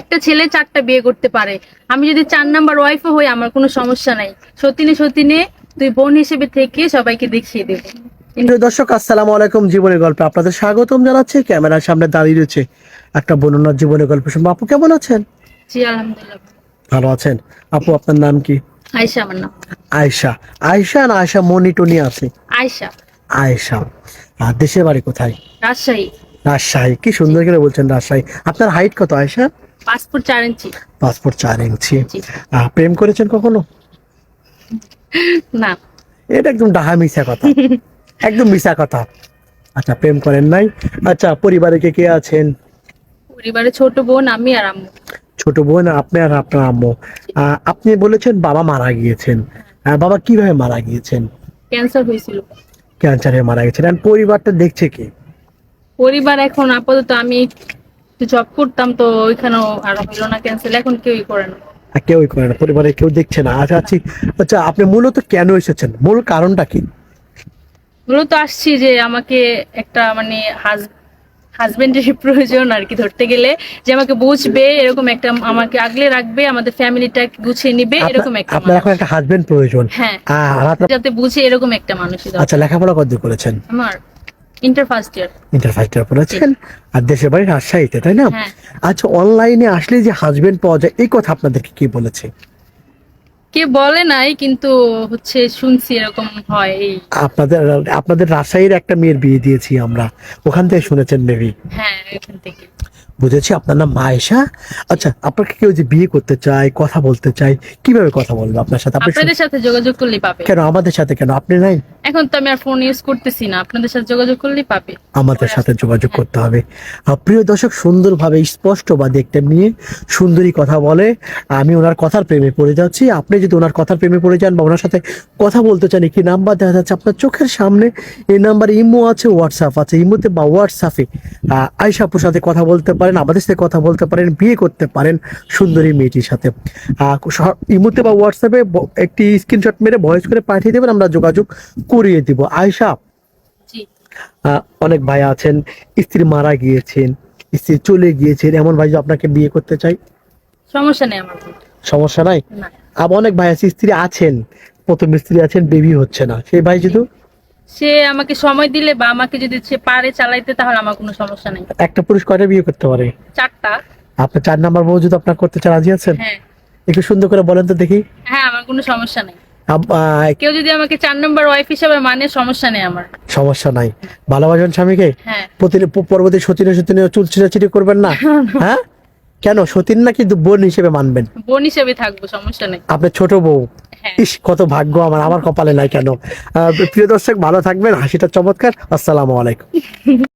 একটা ছেলে চারটা বিয়ে করতে পারে। আমি যদি চার নাম্বার ওয়াইফও হই আমার কোনো সমস্যা নাই। সতীনে সতীনে তুই বোন হিসেবে থেকে সবাইকে দেখিয়ে দেবো দর্শক আসসালামু আলাইকুম জীবনের গল্পে। আপনাদের স্বাগতম জানাচ্ছি। ক্যামেরার সামনে দাঁড়িয়ে রয়েছে একটা বর্ণনার জীবনের গল্প শুনব। আপু কেমন আছেন? জি আলহামদুলিল্লাহ। ভালো আছেন? আপু আপনার নাম কি? আয়সা আমার নাম। আয়শা। আয়শা না আয়শা মনি টনি আছে? আয়সা আয়শা। আর দেশের বাড়ি কোথায়? রাজশাহী। রাজশাহী। কি সুন্দর করে বলছেন রাজশাহী। আপনার হাইট কত আয়শা? পাসপোর্ট চার ইঞ্চি। পাসপোর্ট চার ইঞ্চি। প্রেম করেছেন কখনো? না। এটা একদম ডাহা মিশা কথা। একদম মিশা কথা। আচ্ছা প্রেম করেন নাই? আচ্ছা পরিবারে কে কে আছেন? পরিবারে ছোট বোন আমি আর আম্মু। ছোট বোন আপনি আর আপনার আম্মু। আপনি বলেছেন বাবা মারা গিয়েছেন। বাবা কীভাবে মারা গিয়েছেন? ক্যান্সার হয়েছিল। ক্যান্সারে মারা গেছেন। পরিবারটা দেখছে কি? পরিবার এখন আপাতত আমি জব করতাম তো ওইখানেও আর হলো না ক্যান্সেল এখন কেউই করে না। কেউই করে না পরিবারে কেউ দেখছে না। আচ্ছা আচ্ছা আচ্ছা আপনি মূলত কেন এসেছেন? মূল কারণটা কি? মূলত আসছি যে আমাকে একটা মানে হাজবেন্ডের প্রয়োজন আর কি ধরতে গেলে যে আমাকে বুঝবে এরকম একটা আমাকে আগলে রাখবে আমাদের ফ্যামিলিটা গুছিয়ে নিবে এরকম একটা আপনার এখন একটা হাজবেন্ড প্রয়োজন। হ্যাঁ। যাতে বুঝে এরকম একটা দরকার। আচ্ছা লেখাপড়া কতদূর করেছেন? আমার inter first year inter first year পড়েছেন? আর দেশের বাড়ি রাজশাহীতে তাই না? হ্যাঁ। আচ্ছা অনলাইনে আসলে যে হাজবেন্ড পাওয়া যায় এই কথা আপনাদেরকে কি বলেছে? কে বলে নাই কিন্তু হচ্ছে শুনছি এরকম হয় আপনাদের আপনাদের রাজশাহীর একটা মেয়ের বিয়ে দিয়েছি আমরা। ওখান থেকে শুনেছেন মেবি হ্যাঁ থেকে। বুঝেছি আপনার নাম মায়েশা? আচ্ছা আপনাকে কেউ যে বিয়ে করতে চায় কথা বলতে চায় কীভাবে কথা বলবে আপনার সাথে? আপনি আপনাদের সাথে যোগাযোগ করলেই পাবে। কেন আমাদের সাথে কেন? আপনি নাই? এখন তো আমি আর ফোন ইউজ করতেছি না। আপনাদের সাথে যোগাযোগ করলেই পাবে। আমাদের সাথে যোগাযোগ করতে হবে। প্রিয় দর্শক, সুন্দরভাবে স্পষ্টবাদী একটা মেয়ে সুন্দরী কথা বলে। আমি ওনার কথার প্রেমে পড়ে যাচ্ছি। আপনি যদি ওনার কথার প্রেমে পড়ে যান বা ওনার সাথে কথা বলতে চান কি নাম্বার দেখা যাচ্ছে আপনার চোখের সামনে। এই নাম্বারে ইমো আছে, হোয়াটসঅ্যাপ আছে। ইমোতে বা হোয়াটসঅ্যাপে আয়সা আপুর সাথে কথা বলতে পারেন, আমাদের সাথে কথা বলতে পারেন, বিয়ে করতে পারেন সুন্দরী মেয়েটির সাথে। ইমোতে বা হোয়াটসঅ্যাপে একটি স্ক্রিনশট মেরে ভয়েস করে পাঠিয়ে দেবেন। আমরা যোগাযোগ করিয়ে দিব। আয়সা অনেক ভাই আছেন স্ত্রী মারা গিয়েছেন স্ত্রী চলে গিয়েছেন। এমন ভাই আপনাকে বিয়ে করতে চাই? সমস্যা নেই আমার সমস্যা নাই? আবার অনেক ভাই আছে স্ত্রী আছেন প্রথম স্ত্রী আছেন বেবি হচ্ছে না। সেই ভাই যদি? সে আমাকে সময় দিলে বা আমাকে যদি সে পারে চালাইতে তাহলে আমার কোনো সমস্যা নেই। একটা পুরুষ কয়টা বিয়ে করতে পারে? চারটা। আপনার চার নাম্বার বউ যদি আপনার করতে চান রাজি আছেন? হ্যাঁ। একটু সুন্দর করে বলেন তো দেখি। হ্যাঁ আমার কোনো সমস্যা নেই। কেউ যদি আমাকে চার নম্বর ওয়াইফ হিসেবে মানে সমস্যা নেই আমার। সমস্যা নাই। ভালোবাসেন স্বামীকে? হ্যাঁ। প্রতি- পরবর্তী সতীনে সতীনে চুল ছিঁড়াছিড়ি করবেন না? হ্যাঁ? কেন? সতীন না কিন্তু বোন হিসেবে মানবেন? বোন হিসেবে থাকব সমস্যা নেই। আপনার ছোট বউ। হ্যাঁ। ইস কত ভাগ্য আমার আমার কপালে নাই কেন? প্রিয় দর্শক ভালো থাকবেন। হাসিটা চমৎকার। আসসালামু আলাইকুম।